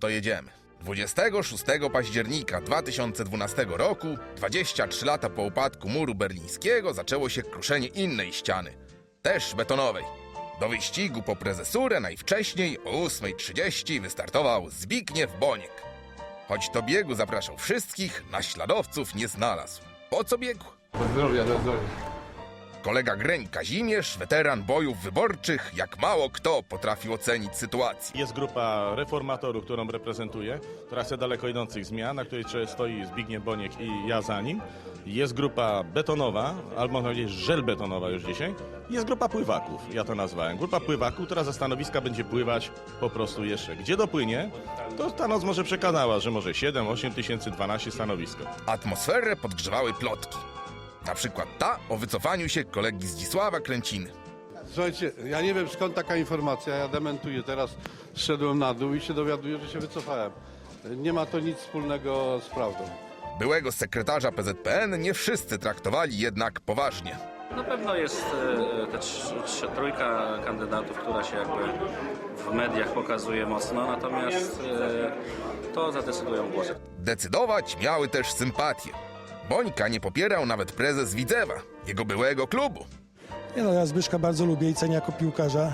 To jedziemy. 26 października 2012 roku, 23 lata po upadku muru berlińskiego, zaczęło się kruszenie innej ściany, też betonowej. Do wyścigu po prezesurę najwcześniej o 8.30 wystartował Zbigniew Boniek. Choć do biegu zapraszał wszystkich, naśladowców nie znalazł. Po co biegł? Do zdrowia, do zdrowia. Kolega Greń Kazimierz, weteran bojów wyborczych, jak mało kto potrafił ocenić sytuację. Jest grupa reformatorów, którą reprezentuję, która chce daleko idących zmian, na której stoi Zbigniew Boniek i ja za nim. Jest grupa betonowa, albo można powiedzieć żelbetonowa już dzisiaj. Jest grupa pływaków, ja to nazwałem. Grupa pływaków, która za stanowiska będzie pływać po prostu jeszcze. Gdzie dopłynie, to ta noc może przekonała, że może 7, 8 tysięcy, 12 stanowisko. Atmosferę podgrzewały plotki. Na przykład ta o wycofaniu się kolegi Zdzisława Kręciny. Słuchajcie, ja nie wiem skąd taka informacja, ja dementuję. Teraz zszedłem na dół i się dowiaduję, że się wycofałem. Nie ma to nic wspólnego z prawdą. Byłego sekretarza PZPN nie wszyscy traktowali jednak poważnie. Na pewno jest e, te trz- trz- trójka kandydatów, która się jakby w mediach pokazuje mocno, natomiast e, to zadecydują głosy. Decydować miały też sympatie. Bońka nie popierał nawet prezes Widzewa, jego byłego klubu. Nie no, ja Zbyszka bardzo lubię i cenię jako piłkarza.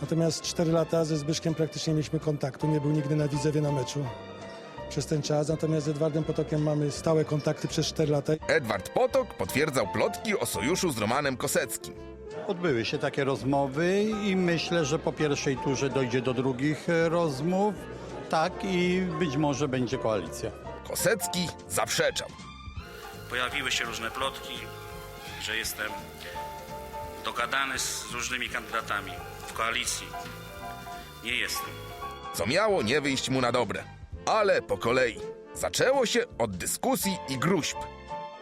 Natomiast 4 lata ze Zbyszkiem praktycznie nie mieliśmy kontaktu. Nie był nigdy na Widzewie na meczu przez ten czas. Natomiast z Edwardem Potokiem mamy stałe kontakty przez 4 lata. Edward Potok potwierdzał plotki o sojuszu z Romanem Koseckim. Odbyły się takie rozmowy i myślę, że po pierwszej turze dojdzie do drugich e, rozmów. Tak i być może będzie koalicja. Kosecki zaprzeczał. Pojawiły się różne plotki, że jestem dogadany z różnymi kandydatami w koalicji. Nie jestem. co miało nie wyjść mu na dobre. Ale po kolei. Zaczęło się od dyskusji i gruźb.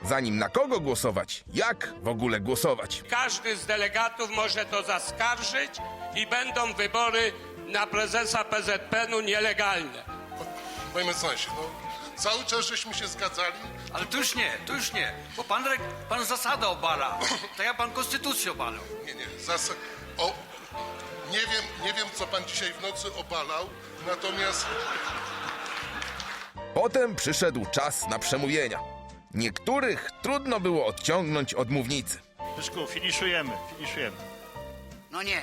Zanim na kogo głosować, jak w ogóle głosować. Każdy z delegatów może to zaskarżyć i będą wybory na prezesa PZPN-u nielegalne. Panie mecenasie, no cały czas żeśmy się zgadzali. Ale to już nie, to już nie, bo pan, reg- pan zasadę obala, tak jak pan konstytucję obalał. Nie, nie, zas... o, nie wiem, nie wiem, co pan dzisiaj w nocy obalał, natomiast Potem przyszedł czas na przemówienia. Niektórych trudno było odciągnąć od mównicy. Zbyszku, finiszujemy, finiszujemy. No nie.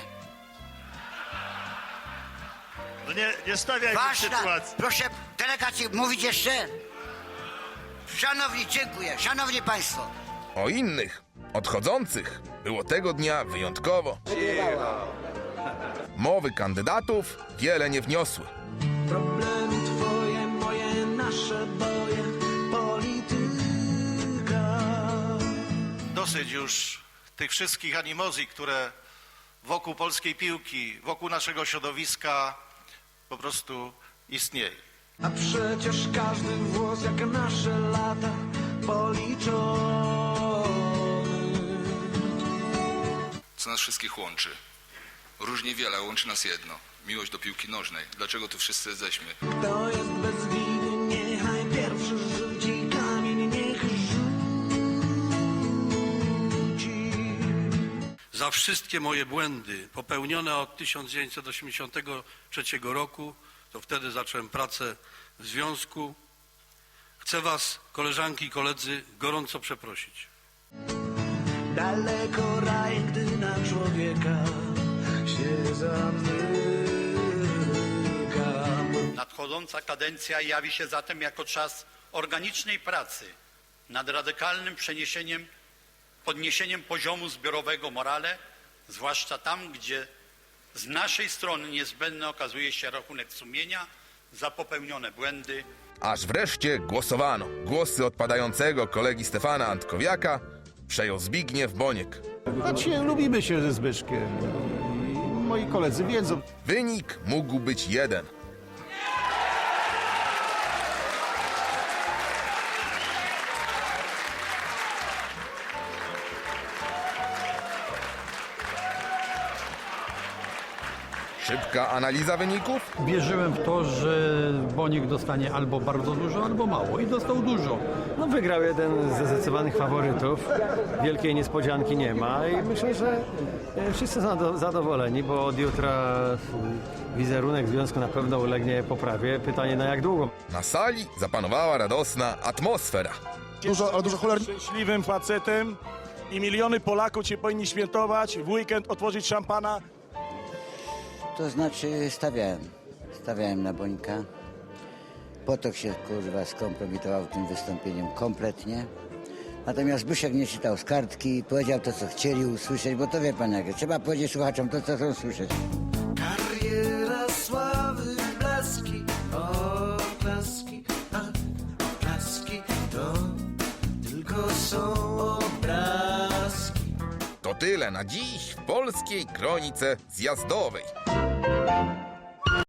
No nie, nie stawiaj mi sytuacji. proszę delegacji mówić jeszcze. Szanowni, dziękuję, szanowni państwo. O innych, odchodzących, było tego dnia wyjątkowo. Mowy kandydatów wiele nie wniosły. Problemy twoje, moje, nasze boje, polityka. Dosyć już tych wszystkich animozji, które wokół polskiej piłki, wokół naszego środowiska po prostu istnieją. A przecież każdy włos jak nasze lata policzony. co nas wszystkich łączy. Różnie wiele, ale łączy nas jedno. Miłość do piłki nożnej. Dlaczego tu wszyscy jesteśmy? Kto jest bez winy, niechaj pierwszy rzuci wszystkie moje błędy popełnione od 1983 roku, to wtedy zacząłem pracę w związku, chcę was, koleżanki i koledzy, gorąco przeprosić. Daleko raj, gdy na człowieka się zamyka. Nadchodząca kadencja jawi się zatem jako czas organicznej pracy nad radykalnym przeniesieniem, podniesieniem poziomu zbiorowego morale, zwłaszcza tam, gdzie z naszej strony niezbędny okazuje się rachunek sumienia za popełnione błędy, Aż wreszcie głosowano. Głosy odpadającego kolegi Stefana Antkowiaka przejął Zbigniew Boniek. Znaczy, lubimy się ze Zbyszkiem. I moi koledzy wiedzą. Wynik mógł być jeden. Szybka analiza wyników? Wierzyłem w to, że Bonik dostanie albo bardzo dużo, albo mało i dostał dużo. No, wygrał jeden ze zdecydowanych faworytów. Wielkiej niespodzianki nie ma i myślę, że e, wszyscy są zado- zadowoleni, bo od jutra e, wizerunek związku na pewno ulegnie poprawie. Pytanie na jak długo. Na sali zapanowała radosna atmosfera. Dużo, ale dużo cholernie... Szczęśliwym facetem i miliony Polaków cię powinni świętować, w weekend otworzyć szampana. To znaczy stawiałem. Stawiałem na Bońka. Potok się kurwa skompromitował tym wystąpieniem kompletnie. Natomiast Zbyszek nie czytał z kartki, powiedział to, co chcieli usłyszeć, bo to wie pan jak, trzeba powiedzieć słuchaczom to, co chcą słyszeć. Kariera sławy, blaski, oklaski, a oklaski to tylko są obrazki. To tyle na dziś w polskiej kronice zjazdowej. thank you